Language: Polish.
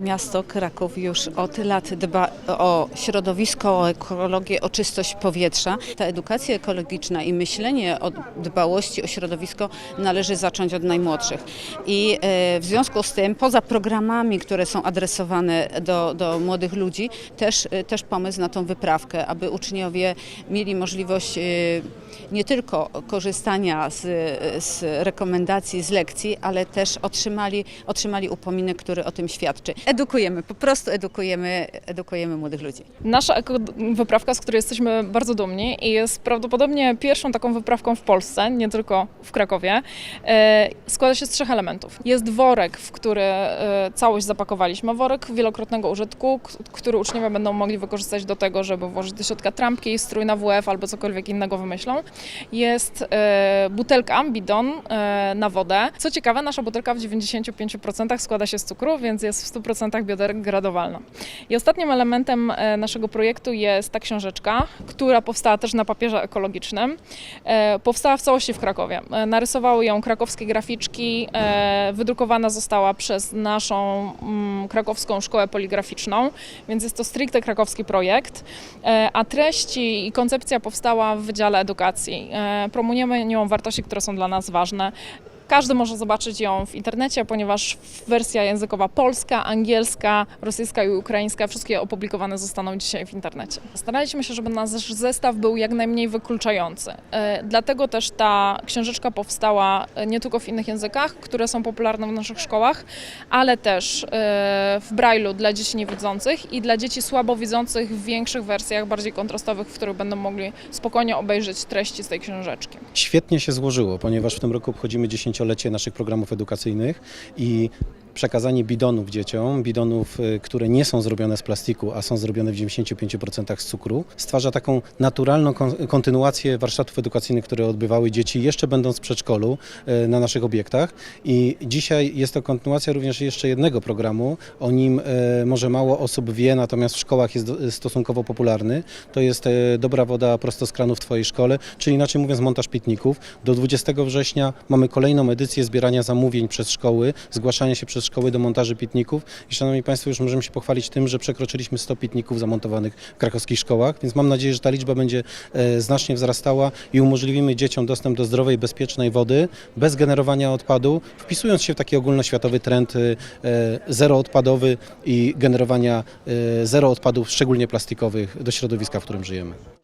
Miasto Kraków już od lat dba o środowisko, o ekologię, o czystość powietrza. Ta edukacja ekologiczna i myślenie o dbałości o środowisko należy zacząć od najmłodszych. I e, w związku z tym, poza programami, które są adresowane do, do młodych ludzi, też, e, też pomysł na tą wyprawkę, aby uczniowie mieli możliwość e, nie tylko korzystania z, z rekomendacji, z lekcji, ale też otrzymali, otrzymali upominek, który o tym świadczy. Edukujemy, po prostu edukujemy, edukujemy młodych ludzi. Nasza wyprawka, z której jesteśmy bardzo dumni i jest prawdopodobnie pierwszą taką wyprawką w Polsce, nie tylko w Krakowie, e, składa się z trzech elementów. Jest worek, w który e, całość zapakowaliśmy, worek wielokrotnego użytku, który uczniowie będą mogli wykorzystać do tego, żeby włożyć do środka trampki, strój na WF albo cokolwiek innego wymyślą. Jest e, butelka, bidon e, na wodę. Co ciekawe, nasza butelka w 95% składa się z cukru, więc jest w 100% biodegradowalna. I ostatnim elementem e, naszego projektu jest ta książeczka, która powstała też na papierze ekologicznym. E, Powstała w całości w Krakowie. E, Narysowały ją krakowskie graficzki, wydrukowana została przez naszą mm, krakowską szkołę poligraficzną, więc jest to stricte krakowski projekt, a treści i koncepcja powstała w Wydziale Edukacji. Promujemy nią wartości, które są dla nas ważne. Każdy może zobaczyć ją w internecie, ponieważ wersja językowa polska, angielska, rosyjska i ukraińska, wszystkie opublikowane zostaną dzisiaj w internecie. Staraliśmy się, żeby nasz zestaw był jak najmniej wykluczający. E, Dlatego też ta książeczka powstała e, nie tylko w innych językach, które są popularne w naszych szkołach, ale też e, w Braille'u dla dzieci niewidzących i dla dzieci słabowidzących w większych wersjach, bardziej kontrastowych, w których będą mogli spokojnie obejrzeć treści z tej książeczki. Świetnie się złożyło, ponieważ w tym roku obchodzimy dziesięciolecie naszych programów edukacyjnych i przekazanie bidonów dzieciom, bidonów, y, które nie są zrobione z plastiku, a są zrobione w 95% z cukru, stwarza taką naturalną kon- kontynuację warsztatów edukacyjnych, które odbywały dzieci jeszcze będąc w przedszkolu y, na naszych obiektach. I dzisiaj jest to kontynuacja również jeszcze jednego programu, o nim y, może mało osób wie, natomiast w szkołach jest stosunkowo popularny. To jest dobra woda prosto z kranu w Twojej szkole, czyli inaczej mówiąc montaż pitników. Do 20 września mamy kolejną edycję zbierania zamówień przez szkoły, zgłaszania się przez szkoły do montaży pitników i Szanowni Państwo, już możemy się pochwalić tym, że przekroczyliśmy 100 pitników zamontowanych w krakowskich szkołach, więc mam nadzieję, że ta liczba będzie e, znacznie wzrastała i umożliwimy dzieciom dostęp do zdrowej, bezpiecznej wody bez generowania odpadu, wpisując się w taki ogólnoświatowy trend e, zeroodpadowy i generowania e, zero odpadów, szczególnie plastikowych, do środowiska, w którym żyjemy.